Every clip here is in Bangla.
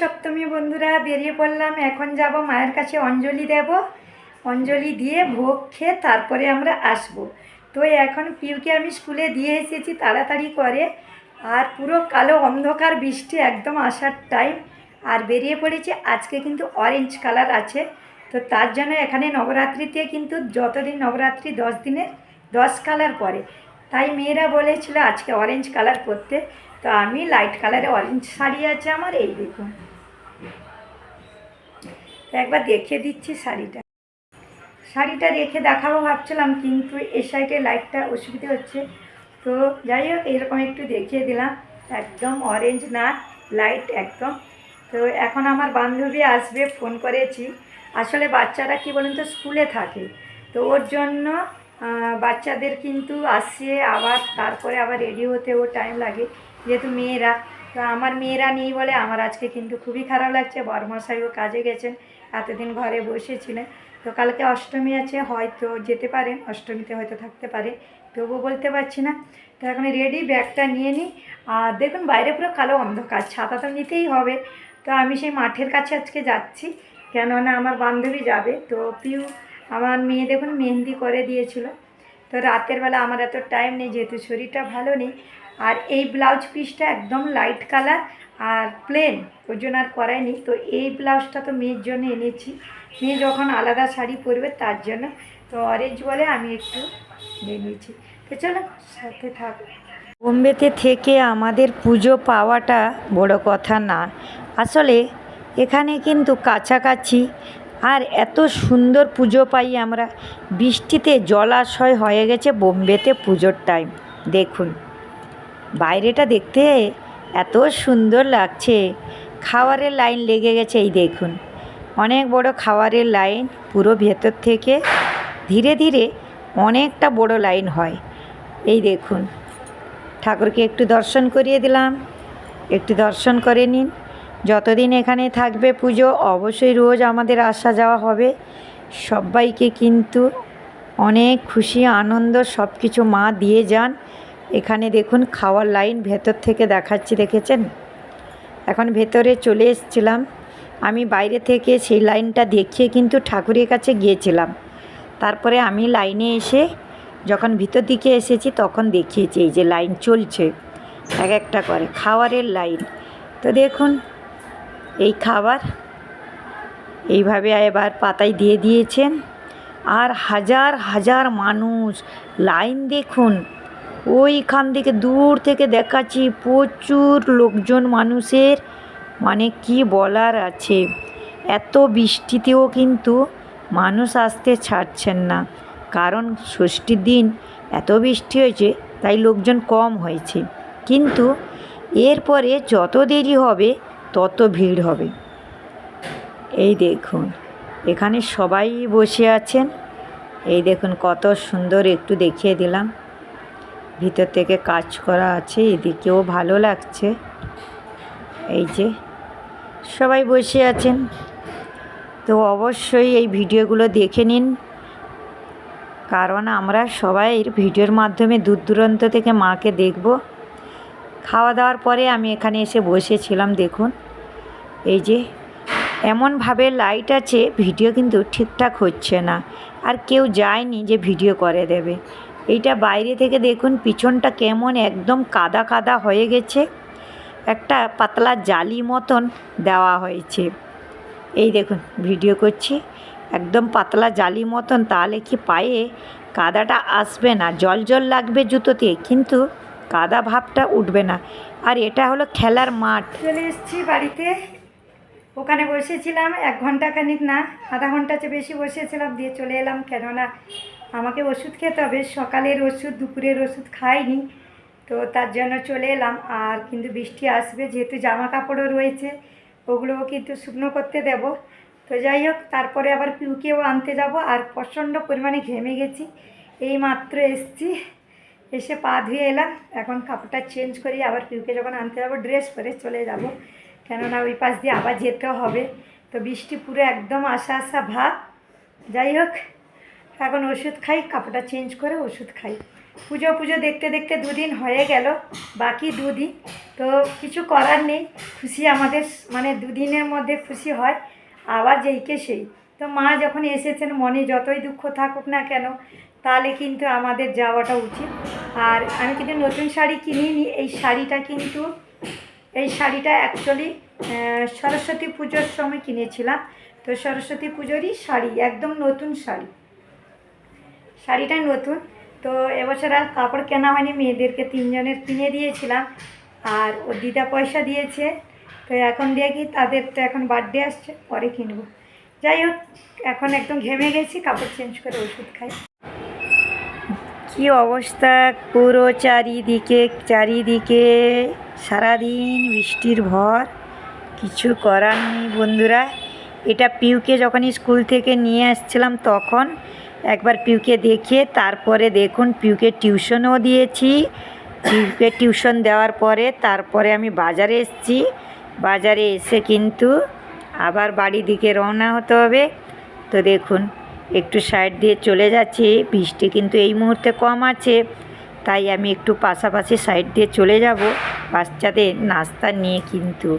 সপ্তমী বন্ধুরা, বেরিয়ে পড়লাম। এখন যাব মায়ের কাছে অঞ্জলি দেব। অঞ্জলি দিয়ে ভোগ খেয়ে তারপরে আমরা আসব। তো এখন পিউকে আমি স্কুলে দিয়ে এসেছি, তাড়াতাড়ি করে। আর পুরো কালো অন্ধকার বৃষ্টি একদম আসার টাইম আর বেরিয়ে পড়েছে, আজকে কিন্তু অরেঞ্জ কালার আছে। তো তার জন্য এখানে নবরাত্রিতে কিন্তু যতদিন নবরাত্রি দশ দিনের, দশ কালার পরে। তাই মেয়েরা বলেছিল আজকে অরেঞ্জ কালার করতে তো আমি লাইট কালারে অরেঞ্জ শাড়ি আছে আমার, এই দেখুন। তো একবার দেখিয়ে দিচ্ছি শাড়িটা। শাড়িটা রেখে দেখাবো ভাবছিলাম, কিন্তু এ সাইডে লাইটটা অসুবিধে হচ্ছে। তো যাই হোক, এরকম একটু দেখিয়ে দিলাম। একদম অরেঞ্জ না লাইট একদম। তো এখন আমার বান্ধবী আসবে ফোন করেছি। আসলে বাচ্চারা কি বলেন তো স্কুলে থাকে। তো ওর জন্য বাচ্চাদের কিন্তু আসছে, আবার তারপরে আবার রেডি হতে হতেও টাইম লাগে, যেহেতু মেয়েরা। তো আমার মেয়েরা নেই বলে আমার আজকে কিন্তু খুবই খারাপ লাগছে। বরমশাইও কাজে গেছেন। এতদিন ঘরে বসেছিলেন। তো কালকে অষ্টমী আছে, হয়তো যেতে পারেন অষ্টমীতে হয়তো থাকতে পারে, তবুও বলতে পারছি না। তো এখন রেডি ব্যাগটা নিয়ে নিই আর দেখুন, বাইরে পুরো কালো অন্ধকার, ছাতা তো নিতেই হবে। তো আমি সেই মাঠের কাছে আজকে যাচ্ছি, কেননা আমার বান্ধবী যাবে। তো পিউ, আমার মেয়ে দেখুন, মেহেন্দি করে দিয়েছিল। তো রাতের বেলা আমার এত টাইম নেই, যেহেতু শরীরটা ভালো নেই আর এই ব্লাউজ পিসটা একদম লাইট কালার আর প্লেন ওই জন্য আর করাইনি তো এই ব্লাউজটা তো মেয়ের জন্য এনেছি। মেয়ে যখন আলাদা শাড়ি পরবে, তার জন্য। তো অরেঞ্জ বলে আমি একটু নিয়ে নিয়েছি। তো চলো, সাথে থাক। বোম্বেতে থেকে আমাদের পুজো পাওয়াটা বড় কথা না। আসলে এখানে কিন্তু কাছাকাছি আর এত সুন্দর পুজো পাই আমরা। বৃষ্টিতে জলাশয় হয়ে গেছে বোম্বেতে পুজোর টাইম দেখুন। বাইরেটা দেখতে এত সুন্দর লাগছে। খাওয়ারের লাইন লেগে গেছে, এই দেখুন। অনেক বড় খাওয়ারের লাইন পুরো ভেতর থেকে ধীরে ধীরে অনেকটা বড় লাইন হয়। এই দেখুন, ঠাকুরকে একটু দর্শন করিয়ে দিলাম। একটু দর্শন করে নিন। যতদিন এখানে থাকবে পুজো, অবশ্যই রোজ আমাদের আসা যাওয়া হবে। সবাইকে কিন্তু অনেক খুশি, আনন্দ সব কিছু মা দিয়ে যান। এখানে দেখুন, খাওয়ার লাইন ভেতর থেকে দেখাচ্ছি, দেখেছেন? এখন ভেতরে চলে এসেছিলাম। আমি বাইরে থেকে সেই লাইনটা দেখিয়ে কিন্তু ঠাকুরের কাছে গিয়েছিলাম। তারপরে আমি লাইনে এসে যখন ভিতর দিকে এসেছি, তখন দেখিয়েছি, এই যে লাইন চলছে, এক একটা করে, খাওয়ারের লাইন। তো দেখুন, এই খাবার এইভাবে এবার পাতায় দিয়ে দিয়েছেন। আর হাজার হাজার মানুষ লাইন দেখুন ওইখান থেকে দূর থেকে দেখাচ্ছি প্রচুর লোকজন মানুষের। মানে কি বলার আছে? এত বৃষ্টিতেও কিন্তু মানুষ আসতে ছাড়ছেন না। কারণ ষষ্ঠীর দিন এত বৃষ্টি হয়েছে, তাই লোকজন কম হয়েছে। কিন্তু এরপরে যত দেরি হবে, তত ভিড় হবে। এই দেখুন, এখানে সবাই বসে আছেন। এই দেখুন কত সুন্দর একটু দেখিয়ে দিলাম। ভিতর থেকে কাজ করা আছে, এদিকেও ভালো লাগছে। এই যে সবাই বসে আছেন। তো অবশ্যই এই ভিডিওগুলো দেখে নিন, কারণ আমরা সবাই এর ভিডিওর মাধ্যমে দূর দূরান্ত থেকে মাকে দেখব। খাওয়া দাওয়ার পরে আমি এখানে এসে বসেছিলাম, দেখুন। এই যে এমনভাবে লাইট আছে, ভিডিও কিন্তু ঠিকঠাক হচ্ছে না। আর কেউ যায়নি যে ভিডিও করে দেবে। এইটা বাইরে থেকে দেখুন, পিছনটা কেমন একদম কাদা কাদা হয়ে গেছে। একটা পাতলা জালি মতন দেওয়া হয়েছে। এই দেখুন, ভিডিও করছি। একদম পাতলা জালি মতন, তাহলে কি পায়ে কাদাটা আসবে না? জল জল লাগবে জুতোতে, কিন্তু কাদা ভাবটা উঠবে না। আর এটা হলো খেলার মাঠ। চলে এসেছি বাড়িতে। ওখানে বসেছিলাম, এক ঘণ্টা খানিক না, আধা ঘণ্টা চেয়ে বেশি বসেছিলাম, দিয়ে চলে এলাম। কেননা আমাকে ওষুধ খেতে হবে। সকালের ওষুধ, দুপুরের ওষুধ খাইনি। তো তার জন্য চলে এলাম। আর কিন্তু বৃষ্টি আসবে, যেহেতু জামা কাপড়ও রয়েছে, ওগুলোও কিন্তু শুকনো করতে দেব। তো যাই হোক, তারপরে আবার পিউকেও আনতে যাব। আর প্রচণ্ড পরিমাণে ঘেমে গেছি। এই মাত্র এসছি, এসে পা ধুয়ে এলাম। এখন কাপড়টা চেঞ্জ করি, আবার পিউকে যখন আনতে যাব, ড্রেস পরে চলে যাব। কেননা ওই পাশ দিয়ে আবার যেতে হবে। তো বৃষ্টি পুরো একদম আসা আসা ভাব। যাই হোক এখন ওষুধ খাই, কাপড়টা চেঞ্জ করে ওষুধ খাই। পুজো পুজো দেখতে দেখতে দুদিন হয়ে গেল, বাকি দুদিন। তো কিছু করার নেই, খুশি আমাদের মানে দুদিনের মধ্যে খুশি হয়, আবার যেইকে সেই। তো মা যখন এসেছেন, মনে যতই দুঃখ থাকুক না কেন, তাহলে কিন্তু আমাদের যাওয়াটা উচিত। আর আমি কিন্তু নতুন শাড়ি কিনিনি, এই শাড়িটা কিন্তু, এই শাড়িটা অ্যাকচুয়ালি সরস্বতী পুজোর সময় কিনেছিলাম। তো সরস্বতী পুজোরই শাড়ি, একদম নতুন শাড়ি। শাড়িটা নতুন। তো এবছর আর কাপড় কেনা হয়নি, মেয়েদেরকে তিনজনের কিনে দিয়েছিলাম আর ও দিদা পয়সা দিয়েছে। তো এখন দেখি তাদের তো এখন বার্থডে আসছে, পরে কিনবো। যাই হোক, এখন একদম ঘেমে গেছি, কাপড় চেঞ্জ করে ওষুধ খাই। কি অবস্থা পুরো চারিদিকে চারিদিকে সারাদিন বৃষ্টির ভর, কিছু করার নেই বন্ধুরা। এটা পিউকে যখন স্কুল থেকে নিয়ে আসছিলাম তখন, একবার পিউকে দেখিয়ে তারপরে দেখুন পিউকে টিউশনও দিয়েছি। পিউকে টিউশন দেওয়ার পরে তারপরে আমি বাজারে এসেছি। বাজারে এসে কিন্তু আবার বাড়ি দিকে রওনা হতে হবে। তো দেখুন, একটু সাইড দিয়ে চলে যাচ্ছি, বৃষ্টি কিন্তু এই মুহূর্তে কম আছে। তাই আমি একটু পাশাপাশি সাইড দিয়ে চলে যাব। বাচ্চাদের নাস্তা নিয়ে কিন্তু।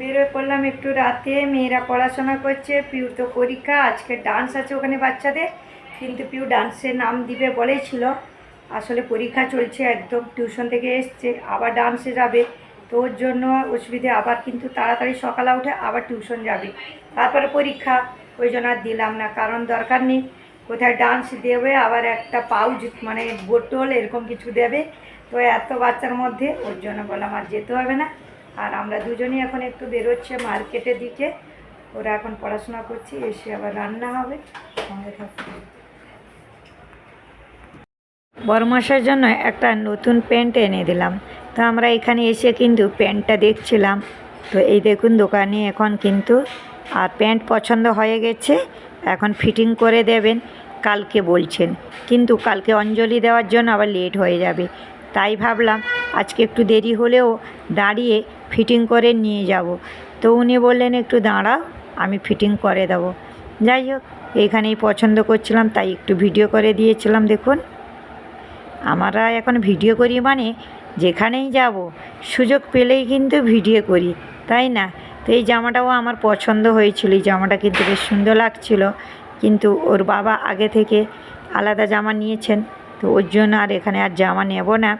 বেরোয় পড়লাম একটু রাতে। মেয়েরা পড়াশোনা করছে, পিউর তো পরীক্ষা, আজকে ডান্স আছে ওখানে বাচ্চাদের। কিন্তু পিউ ডান্সের নাম দিবে বলেছিল। আসলে পরীক্ষা চলছে একদম টিউশন থেকে এসছে, আবার ডান্সে যাবে। তো ওর জন্য অসুবিধে, আবার কিন্তু তাড়াতাড়ি সকালে উঠে আবার টিউশন যাবে। তারপরে পরীক্ষা, ওই জন্য আর দিলাম না, কারণ দরকার নেই। কোথায় ডান্স দেবে, আবার একটা পাউজ মানে বোতল, এরকম কিছু দেবে। তো এত বাচ্চার মধ্যে, ওর জন্য বললাম আর যেতে হবে না। আর আমরা দুজনেই এখন একটু বেরোচ্ছে মার্কেটের দিকে। ওরা এখন পড়াশোনা করছি, এসে আবার রান্না হবে। সঙ্গে থাকতে বড়মশার জন্য একটা নতুন প্যান্ট এনে দিলাম। তো আমরা এখানে এসে কিন্তু প্যান্টটা দেখছিলাম। তো এই দেখুন দোকানে এখন কিন্তু, আর প্যান্ট পছন্দ হয়ে গেছে, এখন ফিটিং করে দেবেন, কালকে বলছেন। কিন্তু কালকে অঞ্জলি দেওয়ার জন্য আবার লেট হয়ে যাবে। তাই ভাবলাম আজকে একটু দেরি হলেও দাঁড়িয়ে ফিটিং করে নিয়ে যাব। তো উনি বললেন, একটু দাঁড়াও আমি ফিটিং করে দেবো। যাই হোক এইখানেই পছন্দ করছিলাম, তাই একটু ভিডিও করে দিয়েছিলাম, দেখুন। আমরা এখন ভিডিও করি মানে যেখানেই যাব, সুযোগ পেলেই কিন্তু ভিডিও করি, তাই না? তো এই জামাটাও আমার পছন্দ হয়েছিল, এই জামাটা কিন্তু বেশ সুন্দর লাগছিল। কিন্তু ওর বাবা আগে থেকে আলাদা জামা নিয়েছেন, তো ওর জন্য আর এখানে আর জামা নেব না।